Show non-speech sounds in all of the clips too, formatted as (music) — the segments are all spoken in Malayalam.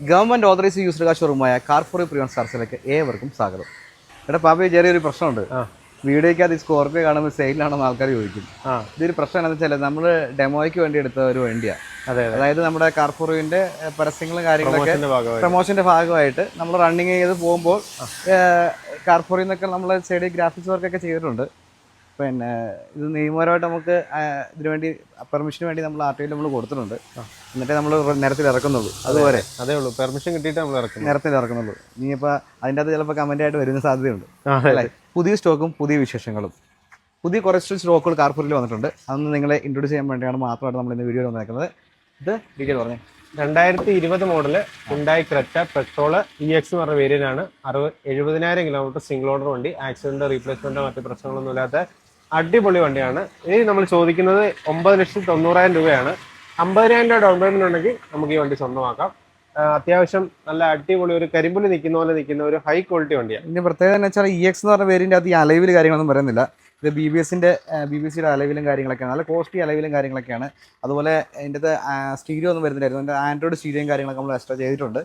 ഗവൺമെന്റ് ഓതറൈസ് യൂസ്ഡ് കാർ ഷോറൂമായ കാർഫോറി പ്രിയോൺ സ്റ്റാർസിലേക്ക് ഏവർക്കും സ്വാഗതം. എടാ പാപ്പ ചെറിയൊരു പ്രശ്നമുണ്ട്. വീഡിയോയ്ക്കകത്ത് ഈ സ്കോർപ്പിയോ കാണുമ്പോൾ സെയിലാണെന്ന് ആൾക്കാർ ചോദിക്കും. ഇതൊരു പ്രശ്നം എന്താണെന്ന് വെച്ചാൽ നമ്മൾ ഡെമോയ്ക്ക് വേണ്ടി എടുത്ത ഒരു വണ്ടിയാണ് അതെ അതെ. അതായത് നമ്മുടെ കാർഫോറിന്റെ പരസ്യങ്ങളും കാര്യങ്ങളൊക്കെ പ്രൊമോഷന്റെ ഭാഗമായിട്ട്. നമ്മൾ റണ്ണിങ് ചെയ്ത് പോകുമ്പോൾ കാർഫോറിന്നൊക്കെ നമ്മൾ സൈഡിൽ ഗ്രാഫിക്സ് വർക്കൊക്കെ ചെയ്തിട്ടുണ്ട്. പിന്നെ ഇത് നിയമപരമായിട്ട് നമുക്ക് ഇതിനു വേണ്ടി പെർമിഷന് വേണ്ടി നമ്മൾ ആർ ടി നമ്മൾ കൊടുത്തിട്ടുണ്ട് എന്നിട്ടേ നമ്മൾ നിരത്തിൽ ഇറക്കുന്നുള്ളൂ. അതുപോലെ. അതേ ഉള്ളൂ. പെർമിഷൻ കിട്ടിയിട്ട് നമ്മൾ ഇറക്കും നിരത്തിൽ ഇറക്കുന്നുള്ളൂ. ഇനിയിപ്പോൾ അതിന്റെ അകത്ത് ചിലപ്പോൾ കമന്റ് ആയിട്ട് വരുന്ന സാധ്യതയുണ്ട്. അല്ലേ? പുതിയ സ്റ്റോക്കും പുതിയ വിശേഷങ്ങളും. പുതിയ കുറച്ച് സ്റ്റോക്കുകൾ കാർപ്പൂരിൽ വന്നിട്ടുണ്ട്. അതൊന്ന് നിങ്ങളെ ഇൻട്രൊഡ്യൂസ് ചെയ്യാൻ വേണ്ടിയാണ് മാത്രമായിട്ട് നമ്മൾ ഇന്ന് വീഡിയോ വന്നേക്കുന്നത്. ഇത് ഡീറ്റെയിൽ പറഞ്ഞേ. രണ്ടായിരത്തി ഇരുപത് മോഡൽ ഉണ്ടായി ക്രെറ്റ പെട്രോൾ ഇ എക്സ് എന്ന് പറഞ്ഞ വേരിയന്റ് ആണ്. അറുപത് എഴുപതിനായിരം കിലോമീറ്റർ സിംഗിൾ ഓർഡർ വണ്ടി. ആക്സിഡന്റ് റീപ്ലേസ്മെന്റോ മറ്റു പ്രശ്നങ്ങളൊന്നും ഇല്ലാത്ത അടിപൊളി വണ്ടിയാണ്. ഇനി നമ്മൾ ചോദിക്കുന്നത് ഒമ്പത് ലക്ഷത്തി തൊണ്ണൂറായിരം രൂപയാണ്. അമ്പതിനായിരം രൂപ ഡൗൺ പേയ്മെന്റ് ഉണ്ടെങ്കിൽ നമുക്ക് ഈ വണ്ടി സ്വന്തമാക്കാം. അത്യാവശ്യം നല്ല അടിപൊളി ഒരു കരിമ്പുലി നിൽക്കുന്ന പോലെ നിൽക്കുന്ന ഒരു ഹൈ ക്വാളിറ്റി വണ്ടിയാണ്. ഇതിന്റെ പ്രത്യേകത എന്ന് വെച്ചാൽ ഇ എക്സ് എന്ന് പറഞ്ഞ പേരിന്റെ അത് ഈ അലവിൽ കാര്യങ്ങളൊന്നും പറയുന്നില്ല ഇത് ബി ബി എസിന്റെ ബി ബി സിയുടെ അലവിലും കാര്യങ്ങളൊക്കെയാണ്. നല്ല കോസ്റ്റ്ലി അലവിലും കാര്യങ്ങളൊക്കെയാണ്. അതുപോലെ അതിന്റെ സ്റ്റീരിയോ ഒന്നും വരുന്നില്ലായിരുന്നു. അതിന്റെ ആൻഡ്രോയിഡ് സ്റ്റീരിയോയും കാര്യങ്ങളൊക്കെ നമ്മൾ എക്സ്ട്രാ ചെയ്തിട്ടുണ്ട്.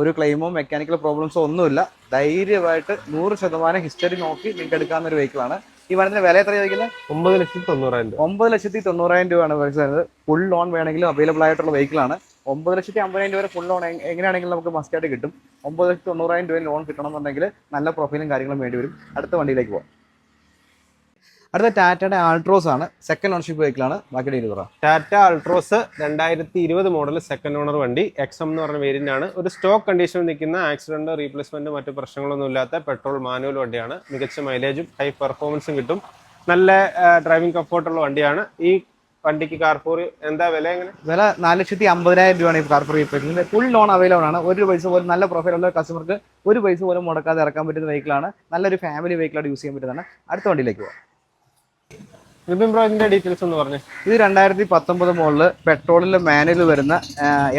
ഒരു ക്ലെയിമോ മെക്കാനിക്കൽ പ്രോബ്ലംസോ ഒന്നുമില്ല. ധൈര്യമായിട്ട് നൂറ് ശതമാനം ഹിസ്റ്ററി നോക്കി നിങ്ങൾക്ക് എടുക്കാവുന്ന ഒരു വെഹിക്കിളാണ് ഈ വണ്ടിന്റെ വില എത്ര ചോദിക്കുന്നത് ഒമ്പത് ലക്ഷത്തി തൊണ്ണൂറായിരം രൂപ. ഒമ്പത് ലക്ഷത്തി തൊണ്ണൂറായിരം രൂപയാണ് പൈസ വരുന്നത് ഫുൾ ലോൺ വേണമെങ്കിലും അവൈലബിൾ ആയിട്ടുള്ള വെഹിക്കിളാണ് ഒമ്പത് ലക്ഷത്തി അമ്പതിനായിരം രൂപ വരെ ഫുൾ ലോൺ എങ്ങനെയാണെങ്കിലും നമുക്ക് മസ്റ്റായിട്ട് കിട്ടും. ഒമ്പത് ലക്ഷത്തി തൊണ്ണൂറായിരം രൂപ ലോൺ കിട്ടണമെന്നുണ്ടെങ്കിൽ നല്ല പ്രൊഫൈലും കാര്യങ്ങളും വേണ്ടി വരും. അടുത്ത വണ്ടിയിലേക്ക് പോകാം അടുത്ത ടാറ്റയുടെ ആൾട്രോസ് ആണ്. സെക്കൻഡ് ഓണർഷിപ്പ് വെഹിക്കിളാണ് ബാക്കി ഡീൽ പറ. ടാറ്റ ആൾട്രോസ് രണ്ടായിരത്തി ഇരുപത് മോഡൽ സെക്കൻഡ് ഓണർ വണ്ടി എക്സം എന്ന് പറഞ്ഞ വേരിയന്റ് ആണ്. ഒരു സ്റ്റോക്ക് കണ്ടീഷനിൽ നിൽക്കുന്ന ആക്സിഡന്റ് റീപ്ലേസ്മെന്റ് മറ്റു പ്രശ്നങ്ങളൊന്നും ഇല്ലാത്ത പെട്രോൾ മാനുവൽ വണ്ടിയാണ്. മികച്ച മൈലേജും ഹൈ പെർഫോമൻസും കിട്ടും. നല്ല ഡ്രൈവിംഗ് കംഫോർട്ടുള്ള വണ്ടിയാണ്. ഈ വണ്ടിക്ക് കാർപൂർ എന്താ വില എങ്ങനെ? വില നാല് ലക്ഷത്തി അമ്പതിനായിരം രൂപയാണ് ഈ കാർ ഫ്രീ വെഹിക്കിളിന്റെ ഫുൾ ലോൺ അവൈലബിൾ ആണ്. ഒരു പൈസ പോലും നല്ല പ്രൊഫൈലുള്ള കസ്റ്റമർക്ക് ഒരു പൈസ പോലും മുടക്കാതെ ഇറക്കാൻ പറ്റുന്ന വെഹിക്കിളാണ് നല്ലൊരു ഫാമിലി വെഹിക്കിളായിട്ട് യൂസ് ചെയ്യാൻ പറ്റുന്നതാണ്. അടുത്ത വണ്ടിയിലേക്ക് പോകാം ഇതിന്റെ ഡീറ്റെയിൽസ് ഒന്ന് പറഞ്ഞു. ഇത് രണ്ടായിരത്തി പത്തൊമ്പത് മോഡൽ പെട്രോളിൽ മാനുവൽ വരുന്ന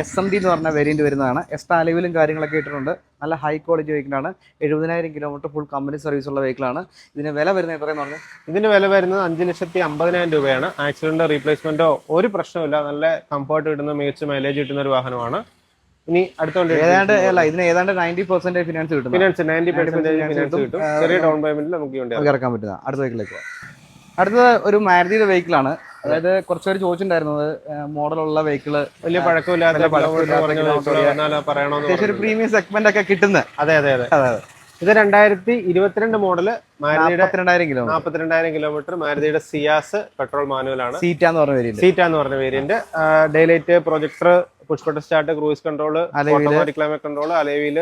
എസ് എം ഡി എന്ന് പറഞ്ഞ വേരിയന്റ് വരുന്നതാണ്. എസ് താലിവിലും കാര്യങ്ങളൊക്കെ ഇട്ടിട്ടുണ്ട്. നല്ല ഹൈ ക്വാളിറ്റി വെഹിക്കിളാണ് എഴുപതിനായിരം കിലോമീറ്റർ ഫുൾ കമ്പനി സർവീസ് ഉള്ള വെഹിക്കിളാണ് ഇതിന് വില വരുന്നത് എത്രയെന്ന് പറഞ്ഞു? ഇതിന്റെ വില വരുന്നത് അഞ്ച് ലക്ഷത്തി അമ്പതിനായിരം രൂപയാണ് ആക്സിഡന്റ് റീപ്ലേസ്മെന്റോ ഒരു പ്രശ്നമില്ല നല്ല കംഫർട്ട് കിട്ടുന്ന മികച്ച മൈലേജ് കിട്ടുന്ന ഒരു വാഹനമാണ്. ഇനി അടുത്തോണ്ട് ഏതാണ്ട് അല്ല ഇതിന് ഏതാണ്ട് നയന്റി പെർസെന്റ് ഫിനാൻസ് കിട്ടും ഫിനാൻസ് നയന്റി പെർസെന്റ് ഫിനാൻസ് കിട്ടും. ചെറിയ ഡൗൺ പേയ്മെന്റിൽ നമുക്ക് ഇറക്കാൻ പറ്റുന്ന അടുത്ത വെഹിക്കിലേക്ക് അടുത്തത് ഒരു മാരുതിയുടെ വെഹിക്കിളാണ് അതായത് കുറച്ചുപേര് ചോദിച്ചിട്ടുണ്ടായിരുന്നത് മോഡലുള്ള വെഹിക്കിൾ വലിയ പഴക്കമില്ലാത്ത ഒരു പ്രീമിയം സെഗ്മെന്റ് ഒക്കെ കിട്ടുന്നത്. അതെ അതെ അതെ. അതെ ഇത് രണ്ടായിരത്തി ഇരുപത്തിരണ്ട് മോഡൽ മാരുതിയുടെ കിലോ കിലോമീറ്റർ. നാൽപ്പത്തിരണ്ടായിരം കിലോമീറ്റർ മാരുതിയുടെ സിയാസ് പെട്രോൾ മാനുവൽ ആണ് സീറ്റാന്ന് പറഞ്ഞ വേരിയന്റ് സീറ്റ എന്ന് പറഞ്ഞ variant daylight projector push button start cruise control automatic climate control Alavil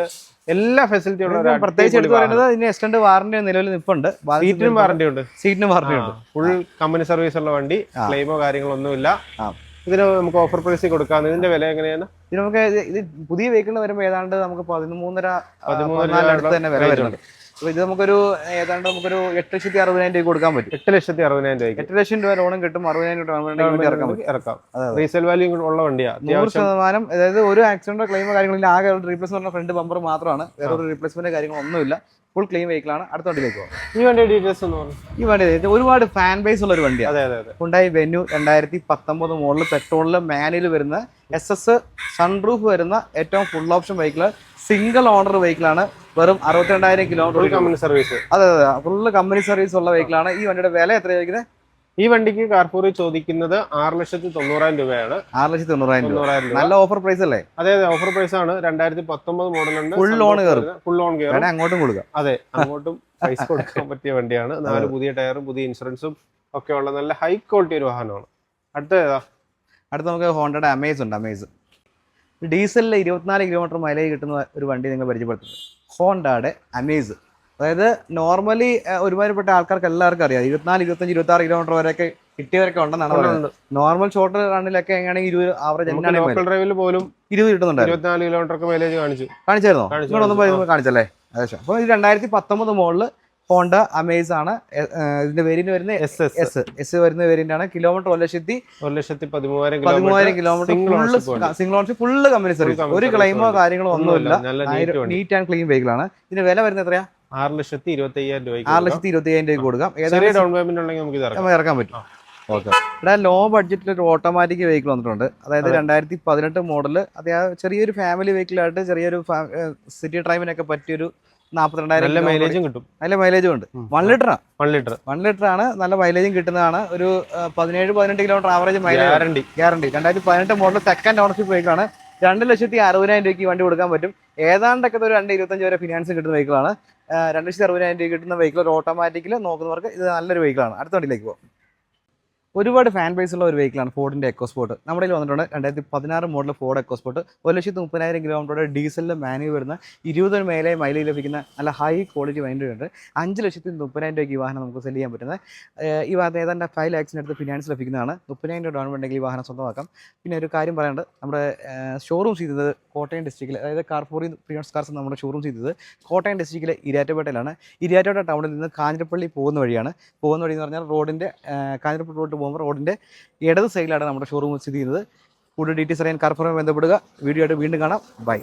എല്ലാ ഫെസിലിറ്റി ഉള്ള പ്രത്യേകിച്ച് എടുത്ത് പറയുന്നത് ഇതിന് എക്സ്റ്റൻഡ് വാറന്റി നിലവിൽ നിൽപ്പുണ്ട് സീറ്റിനും വാറന്റി ഉണ്ട്. സീറ്റിന് വാറന്റി ഉണ്ട്. ഫുൾ കമ്പനി സർവീസ് ഉള്ള വണ്ടി ക്ലെയിമോ കാര്യങ്ങളൊന്നുമില്ല. ഒന്നുമില്ല ഇതിന് നമുക്ക് ഓഫർ പ്രൈസിൽ കൊടുക്കാം. ഇതിന്റെ വില എങ്ങനെയാണ്? ഇത് നമുക്ക് ഇത് പുതിയ വെഹിക്കിളിന് വരുമ്പോൾ ഏതാണ്ട് നമുക്ക് പതിമൂന്നര പതിമൂന്നര തന്നെ വില വരുന്നുണ്ട്. അപ്പൊ ഇത് നമുക്കൊരു ഏതാണ്ട് നമുക്കൊരു എട്ട് ലക്ഷത്തി അറുപതിനായിരം രൂപ കൊടുക്കാൻ പറ്റും. എട്ട് ലക്ഷത്തി അറുപതിനായിരം രൂപ എട്ട് ലക്ഷം രൂപ ലോണും കിട്ടും അറുപതിനായിരം രൂപ ഇറക്കാം. ഇറക്കാം റീസെൽ റീസെയിൽ വാല്യൂ ഉള്ള വണ്ടിയാണ് നൂറ് ശതമാനം അതായത് ഒരു ആക്സിഡന്റ് ക്ലെയിമോ കാര്യങ്ങളില്ല ആകെ ഒരു റീപ്ലേസ്മെന്റ് ഫ്രണ്ട് ബമ്പർ മാത്രമാണ്. വേറെ ഒരു റീപ്ലേസ്മെന്റ് കാര്യങ്ങളൊന്നുമില്ല ഫുൾ ക്ലെയിം വെഹിക്കിളാണ് അടുത്ത വണ്ടിയിലേക്ക് പോകാം. ഈ വണ്ടിയുടെ ഡീറ്റെയിൽസ് ഒന്ന് പറഞ്ഞു? ഈ വണ്ടി ഒരുപാട് ഫാൻ ബേസ് ഉള്ള ഒരു വണ്ടിയാണ് അതെ അതെ അതെ. ഉണ്ടായി വെന്യൂ രണ്ടായിരത്തി പത്തൊമ്പത് മോഡൽ പെട്രോളിൽ മാനുവൽ വരുന്ന എസ് എസ് സൺറൂഫ് വരുന്ന ഏറ്റവും full option vehicle single owner വെഹിക്കിളാണ് വെറും അറുപത്തിരണ്ടായിരം കിലോമീറ്റർ കമ്പനി സർവീസ് അതെ അതെ ഫുള്ള് കമ്പനി സർവീസ് ഉള്ള വെഹിക്കിളാണ് ഈ വണ്ടിയുടെ വില എത്ര ചോദിക്കുന്നത് ഈ വണ്ടിക്ക് കാർപൂറി ചോദിക്കുന്നത് ആറ് ലക്ഷത്തി തൊണ്ണൂറായിരം രൂപയാണ്. ആറ് ലക്ഷത്തി തൊണ്ണൂറായിരം നല്ല ഓഫർ പ്രൈസ് അല്ലേ? അതെ അതെ. ഓഫർ പ്രൈസ് ആണ്. രണ്ടായിരത്തി പത്തൊമ്പത് മോഡലുണ്ട് ഫുൾ ലോൺ കയറും. ഫുൾ ലോൺ കയറും അങ്ങോട്ടും കൊടുക്കാം. അതെ അങ്ങോട്ടും പൈസ കൊടുക്കാൻ പറ്റിയ വണ്ടിയാണ്. (laughs) നാല് പുതിയ ടയറും പുതിയ ഇൻഷുറൻസും ഒക്കെ ഉള്ള നല്ല ഹൈ ക്വാളിറ്റി ഒരു വാഹനമാണ്. അടുത്ത ഏതാ? അടുത്ത നമുക്ക് ഹോണ്ടയുടെ അമേസ് ഉണ്ട്. അമേസ് ഡീസലിൽ ഇരുപത്തിനാല് കിലോമീറ്റർ മൈലേജ് കിട്ടുന്ന ഒരു വണ്ടി നിങ്ങൾ പരിചയപ്പെടുത്തുന്നത് ഹോണ്ടയുടെ അമേസ്. അതായത് നോർമലി ഒരുമാതിരിപ്പെട്ട ആൾക്കാർക്ക് എല്ലാവർക്കും അറിയാം. ഇരുപത്തിനാല് ഇരുപത്തഞ്ച് ഇരുപത്തി ആറ് കിലോമീറ്റർ വരെയൊക്കെ കിട്ടിയവരൊക്കെ ഉണ്ടെന്നാണ് പറയുന്നത്. നോർമൽ ഷോർട്ട് റണ്ണിലൊക്കെ എങ്ങനെയാണെങ്കിൽ ഇരുപത് ആവറേജ് ലോക്കൽ ഡ്രൈവിൽ പോലും ഇരുപത് കിട്ടുന്നുണ്ടായിരുന്നു. ഇരുപത്തിനാല് കിലോമീറ്റർ ഒക്കെ മൈലേജ് കാണിച്ചു. കാണിച്ചായിരുന്നോ? കാണിച്ചു, നിങ്ങളൊന്നും കാണിച്ചല്ലേ? അതെ അപ്പോൾ ഇത് രണ്ടായിരത്തി പത്തൊമ്പത് മോഡൽ ഹോണ്ട അമേസ് ആണ് ഇതിന്റെ വേരിയന്റ് വരുന്നത് എസ് എസ്. എസ്. എസ് വരുന്ന വേരിയന്റ് ആണ് കിലോമീറ്റർ ഒരു ലക്ഷത്തി ഒരു ലക്ഷത്തി പതിമൂവായിരം പതിമൂവായിരം kilometre single ownership full company service ഒരു ക്ലെയിമോ കാര്യങ്ങളോ ഒന്നുമില്ല. നീറ്റ് ആൻഡ് ക്ലീൻ വെഹിക്കിൾ ആണ്. ഇതിന് വില വരുന്നത് എത്രയാ? ആറ് ലക്ഷത്തി ഇരുപത്തി അയ്യായിരം രൂപ ആറ് ലക്ഷത്തി ഇരുപത്തി അയ്യായിരം രൂപ കൊടുക്കാം ഏതായാലും ഡൗൺ പേയ്മെന്റ് ഉണ്ടെങ്കിൽ നമുക്ക് ഇറക്കാൻ പറ്റും. ഓക്കെ. ഇവിടെ ലോ ബഡ്ജറ്റിൽ ഒരു ഓട്ടോമാറ്റിക് വെഹിക്കിൾ വന്നിട്ടുണ്ട്. അതായത് രണ്ടായിരത്തി പതിനെട്ട് മോഡൽ അത് ചെറിയൊരു ഫാമിലി വെഹിക്കിളായിട്ട് ചെറിയൊരു സിറ്റി ഡ്രൈവിനൊക്കെ പറ്റിയൊരു നാൽപ്പത്തിരണ്ടായിരം നല്ല മൈലേജും കിട്ടും. നല്ല മൈലേജും ഉണ്ട്. One litre one litre one litre ആണ്. നല്ല മൈലേജും കിട്ടുന്നതാണ്. ഒരു പതിനേഴ് പതിനെട്ട് kilometre average mileage guarantee guarantee രണ്ടായിരത്തി പതിനെട്ട് മോഡൽ സെക്കൻഡ് ഓണർഷിപ്പ് വെഹിക്കിളാണ് രണ്ട് ലക്ഷത്തി അറുപതിനായിരം രൂപയ്ക്ക് വണ്ടി കൊടുക്കാൻ പറ്റും. ഏതാണ്ടൊക്കെ ഒരു രണ്ട് ഇരുപത്തഞ്ച് വരെ ഫിനാൻസ് കിട്ടുന്ന വെഹിക്കിളാണ് രണ്ട് ലക്ഷത്തി അറുപതിനായിരം രൂപ കിട്ടുന്ന വെഹിക്കിൾ ഒരു ഓട്ടോമാറ്റിക്കിൽ നോക്കുന്നവർക്ക് ഇത് നല്ലൊരു വെഹിക്കിളാണ് അടുത്ത വണ്ടിയിലേക്ക് പോകും ഒരുപാട് ഫാൻ ബേസ് ഉള്ള ഒരു വെഹിക്കിളാണ് ഫോർഡിന്റെ എക്കോസ്പോർട്ട് നമ്മുടെ വന്നിട്ടുണ്ട് രണ്ടായിരത്തി പതിനാറ് മോഡൽ ഫോർഡ് എക്കോസ്പോർട്ട് ഒരു ലക്ഷത്തി മുപ്പതിനായിരം കിലോമീറ്ററുടെ ഡീസലിൽ മാനുവൽ വരുന്ന ഇരുപതിന് മേലെ മൈലേജ് ലഭിക്കുന്ന നല്ല ഹൈ ക്വാളിറ്റി വണ്ടി ഉണ്ട്. അഞ്ച് ലക്ഷത്തി മുപ്പതിനായിരം രൂപയ്ക്ക് ഈ വാഹനം നമുക്ക് സെൽ ചെയ്യാൻ പറ്റുന്നത്. ഈ വാഹനം ഏതാണ്ട് ഫൈവ് ലാക്സിന് അടുത്ത് ഫിനാൻസ് ലഭിക്കുന്നതാണ്. മുപ്പതിനായിരം രൂപ ഡൗൺ ഉണ്ടെങ്കിൽ ഈ വാഹനം സ്വന്തമാക്കാം. പിന്നെ ഒരു കാര്യം പറയാനുണ്ട്. നമ്മുടെ ഷോറൂം ചെയ്തത് കോട്ടയം ഡിസ്ട്രിക്റ്റിൽ അതായത് കാർഫോറി പ്രിയോൺസ് കാർസ് നമ്മുടെ ഷോറൂം ചെയ്തത് കോട്ടയം ഡിസ്ട്രിക്റ്റിലെ ഇരാറ്റുപേട്ടയിലാണ് ഇരാറ്റുപേട്ട ടൗണിൽ നിന്ന് കാഞ്ഞിരപ്പള്ളി പോകുന്ന വഴിയാണ്. പോകുന്ന വഴി എന്ന് പറഞ്ഞാൽ റോഡിന്റെ കാഞ്ഞിരപ്പള്ളി റോഡ് പോകുമ്പോൾ റോഡിന്റെ ഇടത് സൈഡിലാണ് നമ്മുടെ ഷോറൂം സ്ഥിതി ചെയ്യുന്നത്. കൂടുതൽ ഡീറ്റെയിൽസ് അറിയാൻ കാർഫോറുമായി ബന്ധപ്പെടുക. വീഡിയോ ആയിട്ട് വീണ്ടും കാണാം. ബൈ